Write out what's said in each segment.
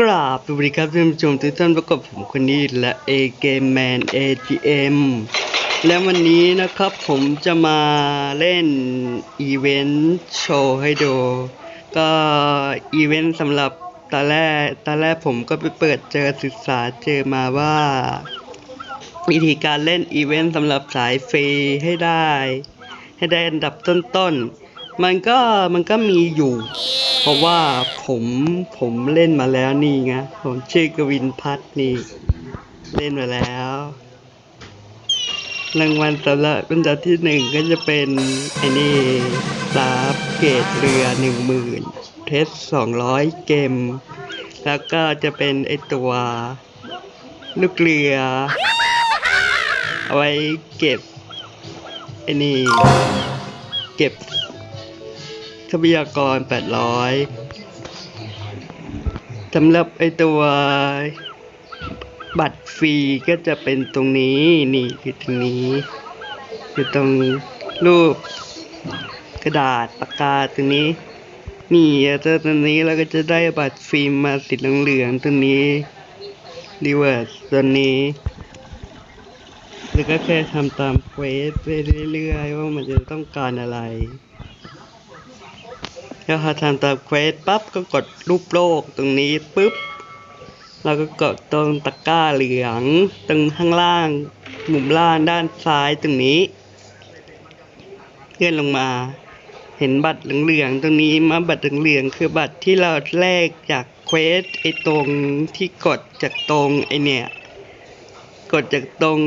กราบสวัสดีครับท่านผู้ชมทุกท่านพบกับผมคนนี้และ A Game Man ATM และวันนี้นะครับผมจะมาเล่นอีเวนต์โชว์ให้ดู ก็อีเวนต์สำหรับตอนแรกตอนแรกผมก็ไปเปิดเจอศึกษาเจอมาว่า วิธีการเล่นอีเวนต์สำหรับสายฟรีให้ได้ ให้ได้อันดับต้นๆ มันก็มันก็มีอยู่ เพราะว่าผมผมเล่นมาแล้วนี่ไงผมชื่อกวินพัฒน์นี่ เล่นมาแล้วรางวัลสำหรับอันดับที่หนึ่งก็จะเป็นไอ้นี่สาบเกตเรือหนึ่งหมื่นเทสสองร้อยเกม แล้วก็จะเป็นไอตัวลูกเรือ เอาไว้เก็บไอ้นี่เก็บ ทรัพยากร 800สำหรับไอตัวบัตรฟรีก็จะเป็นตรงนี้นี่คือตรงนี้คือตรงรูปกระดาษปากกาตรงนี้ นี่เจอตรงนี้แล้วก็จะได้บัตรฟรีมาสีเหลืองๆตรงนี้รีเวิร์สตัวนี้แล้วก็แค่ทำตามเควสไปเรื่อยๆว่ามันจะต้องการอะไร แล้วพอทำตามเควสปั๊บก็กดรูปโลกตรงนี้ปุ๊บเราก็กดตรงตะกร้าเหลืองตรงข้างล่าง มุมล่างด้านซ้ายตรงนี้เลื่อนลงมา เห็นบัตรเหลืองๆตรงนี้มาบัตรเหลืองๆคือบัตรที่เราแลกจากเควสไอตรงที่กดจากตรงไอเนี่ยกดจากตรง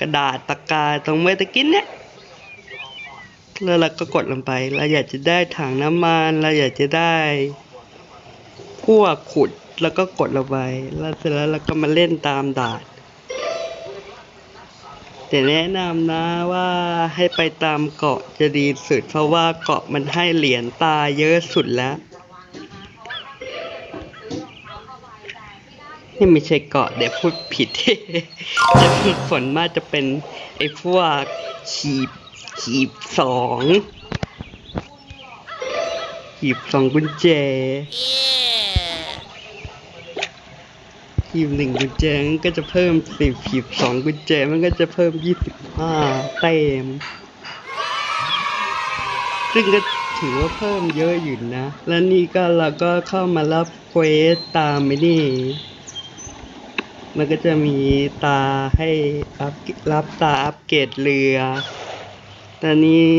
กระดาษปากกาตรงเมื่อตะกี้เนี่ย แล้วเราก็กดลงไป เราอยากจะได้ถังน้ำมันเราอยากจะได้พวกขุดแล้วก็กดลงไปแล้วเสร็จแล้วเราก็มาเล่นตามด่านแต่แนะนำนะว่าให้ไปตามเกาะจะดีสุด เพราะว่าเกาะมันให้เหรียญตาเยอะสุดแล้วนี่ไม่ใช่เกาะเดี๋ยวพูดผิดจะพูดฝนมากจะเป็นไอ้พวกขีบ ขีบสองขีบสองกุญแจขีบหนึ่งกุญแจมันก็จะเพิ่มสิบขีบสองกุญแจมันก็จะเพิ่มยี่สิบห้าเต็ม ซึ่งก็ถือว่าเพิ่มเยอะอยู่นะ แล้วนี่ก็เราก็เข้ามารับเควสตามไปนี่ มันก็จะมีตาให้อัพรับตาอัปเกรดเรือ ตอนนี้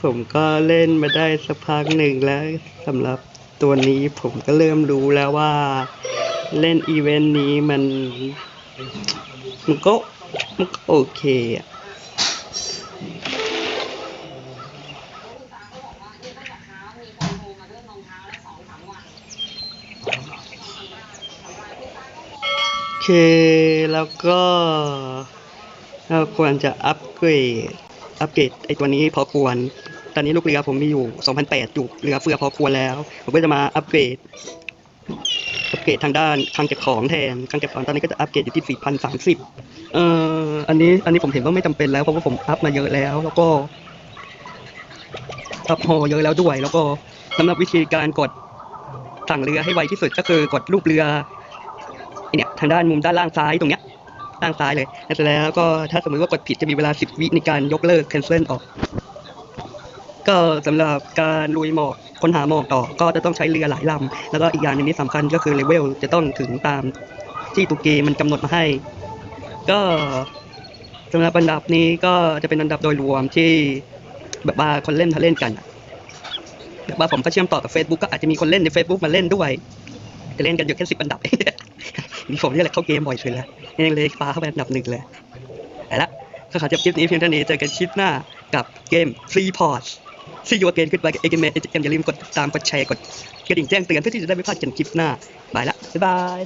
ผมก็เล่นมาได้สักพักหนึ่งแล้วสำหรับตัวนี้ผมก็เริ่มรู้แล้วว่าเล่นอีเวนต์นี้มัน มันก็มันก็โอเคอะโอเค แล้วก็เราควรจะอัปเกรด อัปเกรดไอตัวนี้พอควร ตอนนี้ลูกเรือผมมีอยู่ 2,008อยู่เรือเฟือพอควรแล้ว ผมก็จะมาอัปเกรด อัปเกรดทางด้านคลังเก็บของแทนคลังเก็บของตอนนี้ก็จะอัปเกรดอยู่ที่ 4,030 เอ่อ อันนี้ อันนี้ผมเห็นว่าไม่จำเป็นแล้วเพราะว่าผมอัพมาเยอะแล้ว แล้วก็อัพพอเยอะแล้วด้วย แล้วก็สำหรับวิธีการกดสั่งเรือให้ไวที่สุดก็คือกดรูปเรือไอ้เนี่ยทางด้านมุมด้านล่างซ้ายตรงเนี้ย ด้านซ้ายเลยแล้วแล้วก็ถ้าสมมติว่ากดผิดจะมีเวลา 10 วิในการยกเลิก cancel ออก ก็สำหรับการลุยหมอกค้นหาหมอกต่อ ก็จะต้องใช้เรือหลายลำแล้วก็อีกอย่างหนึงที่สำคัญก็คือเลเวลจะต้องถึงตามที่ตัวเกมมันกำหนดมาให้ ก็สำหรับอันดับนี้ก็จะเป็นอันดับโดยรวมที่แบบว่าคนเล่นเขาเล่นกันแบบว่าผมก็เชื่อมต่อกับ Facebook ก็อาจจะมีคนเล่นใน Facebook มาเล่นด้วย จะเล่นกันอยู่แค่สิบอันดับมีผมนี่แหละเข้าเกมบ่อยสุดแล้วยังเลยฟ้าเข้าไปอันดับหนึ่งเลยไปละก็ขอจบคลิปนี้เพียงเท่านี้เจอกันคลิปหน้ากับเกม Free Port ซีโอเกมขึ้นไปเอเกมเมอย่าลืมกดติดตามกดแชร์กดกระดิ่งแจ้งเตือนเพื่อที่จะได้ไม่พลาดกันคลิปหน้าไปละบ๊ายบาย